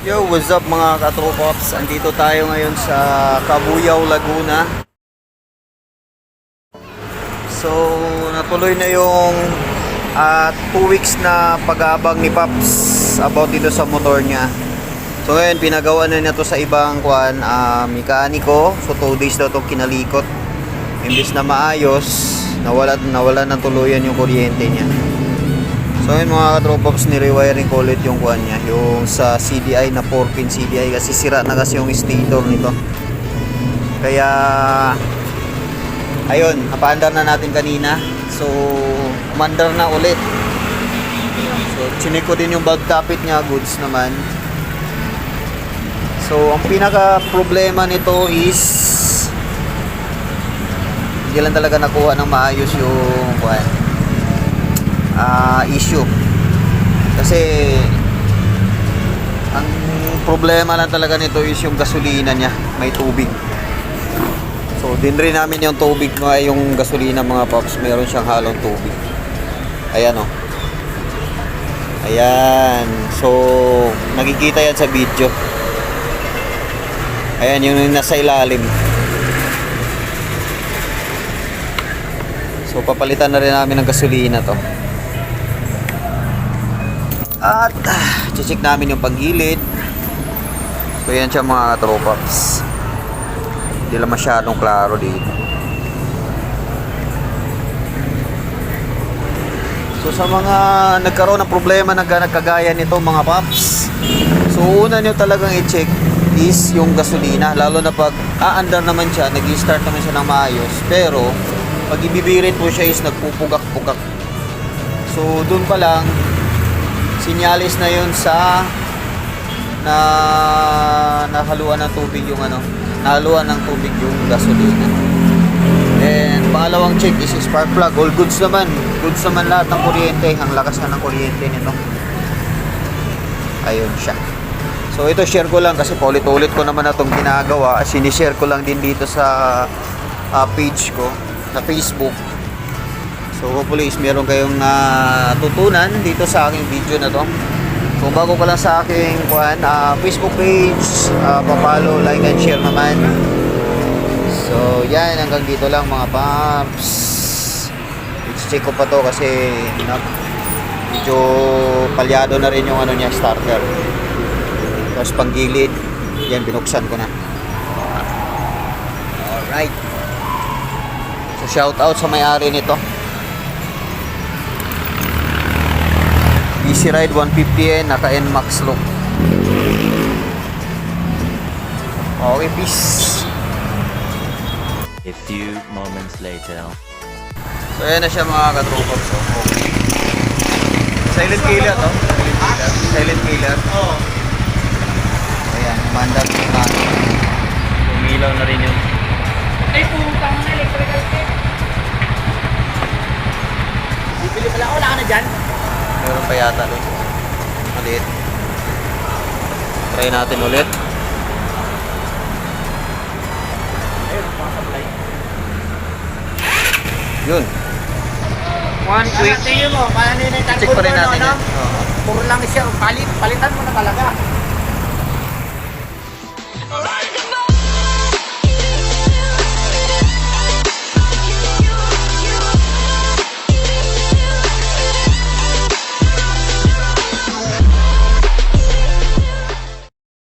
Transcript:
Yo, what's up mga katropops? Andito tayo ngayon sa Cabuyao, Laguna. So, natuloy na yung at two weeks na pag-aabang ni Paps about dito sa motor niya. So ngayon, pinagawa na niya to sa ibang kuan, ah, mekaniko. So two days daw itong kinalikot. Imbis na maayos, nawala, nawala ng tuluyan yung kuryente niya. So yun mga katropops, nirewiring ko ulit yung kuan niya. Yung sa CDI na 4-pin CDI kasi sira na kasi yung stator nito. Kaya ayun, napaandar na natin kanina. So umandar na ulit. So chinik ko din yung bulb capit niya, goods naman. So ang pinaka problema nito is hindi lang talaga nakuha ng maayos yung kuan ah, issue. Kasi ang problema lang talaga nito is yung gasolina niya, may tubig. So din rin namin yung tubig mga yung gasolina mga pops, meron siyang halong tubig. Ayan oh. Ayan. So nakikita yan sa video. Ayan yung nasa ilalim. So papalitan na rin namin ng gasolina to. At ah, check namin yung paggilid. So yan siya mga tropaps. Hindi lang masyadong klaro dito. So sa mga nagkaroon ng problema na nagkagaya nito mga paps. So una nyo talagang i-check is yung gasolina. Lalo na pag aandar naman siya, nag-start naman siya ng maayos. Pero pag ibibirit mo siya is nagpupugak-pugak. So dun pa lang, sinyalis na yun sa na nahaluan ng tubig yung ano, nahaluan ng tubig yung gasolina. And pangalawang check is spark plug. All goods naman. Goods naman lahat ng kuryente. Ang lakas na ng kuryente nito. Ayun siya. So ito share ko lang kasi paulit-ulit ko naman na itong ginagawa. Sinishare ko lang din dito sa ah, page ko sa Facebook. So hopefully is meron kayong natutunan dito sa aking video na to. Kung bago ka lang sa aking kuan, ah, Facebook page, uh, papalo, like and share naman. So yan, hanggang dito lang mga paps. I-check ko pa to kasi na, medyo palyado na rin yung ano niya starter. Tapos panggilid, yan binuksan ko na. Alright. So shout out sa may-ari nito. Easy Ride 150 naka NMAX look. Okay, peace. A few moments later. So ayan na siya mga katropa. So, okay. Silent killer to. Silent killer. Oo. Ayan, mandang na. Umilaw na rin yun. Ay, putang na electrical tape. Bibili pala ako, wala ka na dyan. Pa yata doon. Maliit. Try natin ulit. Yun. One Ano, yun Check pa rin natin yan. Oo. Puro lang siya, palit, palitan mo na talaga.